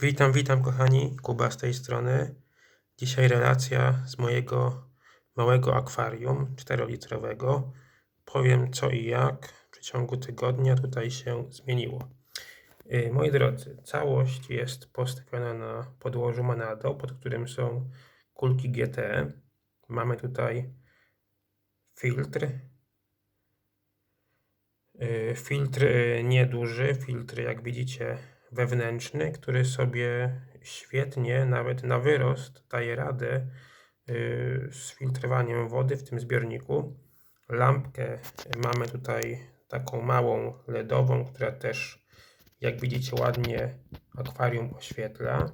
Witam, witam kochani, Kuba z tej strony. Dzisiaj relacja z mojego małego akwarium 4-litrowego. Powiem co i jak w przeciągu tygodnia tutaj się zmieniło. Yy, Moi drodzy, całość jest postawiona na podłożu Manado, pod którym są kulki GT. Mamy tutaj filtr. Yy, Filtr yy, nieduży, filtr jak widzicie wewnętrzny, który sobie świetnie, nawet na wyrost, daje radę yy, z filtrowaniem wody w tym zbiorniku. Lampkę mamy tutaj taką małą LEDową, która też, jak widzicie, ładnie akwarium oświetla.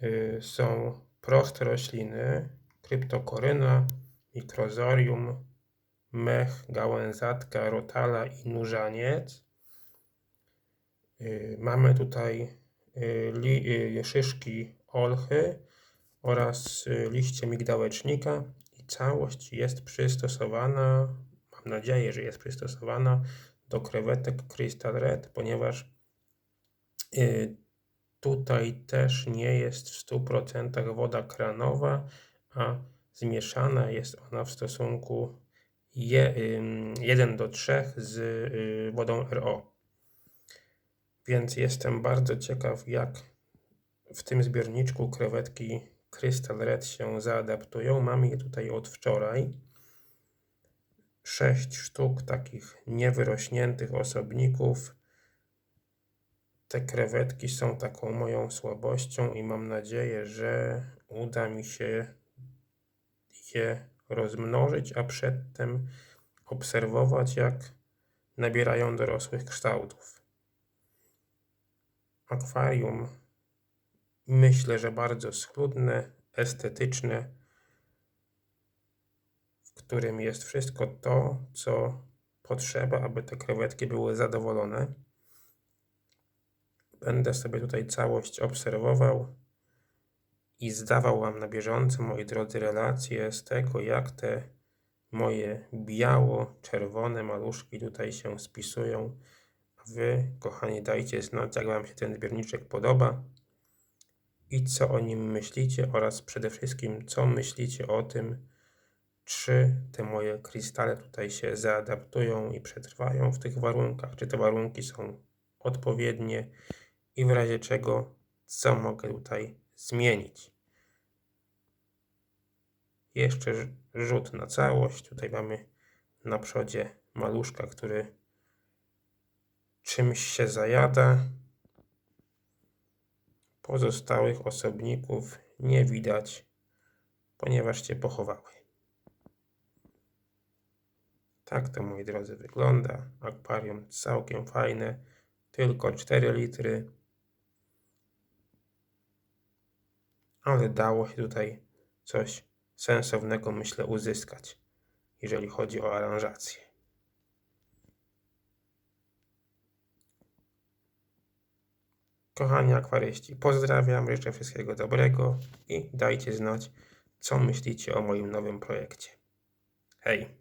Yy, Są proste rośliny, kryptokoryna, mikrozorium, mech, gałęzatka, rotala i nurzaniec. Yy, Mamy tutaj li, yy, szyszki olchy oraz liście migdałecznika i całość jest przystosowana, mam nadzieję, że jest przystosowana do krewetek Crystal Red, ponieważ tutaj też nie jest w 100% woda kranowa, a zmieszana jest ona w stosunku je, ym, 1 do 3 z wodą RO. Więc jestem bardzo ciekaw, jak w tym zbiorniczku krewetki Crystal Red się zaadaptują. Mamy je tutaj od wczoraj. Sześć sztuk takich niewyrośniętych osobników. Te krewetki są taką moją słabością i mam nadzieję, że uda mi się je rozmnożyć, a przedtem obserwować, jak nabierają dorosłych kształtów. Akwarium myślę, że bardzo schludne, estetyczne, w którym jest wszystko to, co potrzeba, aby te krewetki były zadowolone. Będę sobie tutaj całość obserwował i zdawał Wam na bieżąco, moi drodzy, relacje z tego, jak te moje biało-czerwone maluszki tutaj się spisują. Wy, kochani, dajcie znać, jak Wam się ten zbiorniczek podoba i co o nim myślicie oraz przede wszystkim, co myślicie o tym, czy te moje krystale tutaj się zaadaptują i przetrwają w tych warunkach, czy te warunki są odpowiednie i w razie czego, co mogę tutaj zmienić. Jeszcze rz- rzut na całość. Tutaj mamy na przodzie maluszka, który czymś się zajada. Pozostałych osobników nie widać, ponieważ się pochowały. Tak to, moi drodzy, wygląda. Akwarium całkiem fajne, tylko 4 litry. Ale dało się tutaj coś sensownego, myślę, uzyskać, jeżeli chodzi o aranżację. Kochani akwaryści, pozdrawiam, życzę wszystkiego dobrego i dajcie znać, co myślicie o moim nowym projekcie. Hej!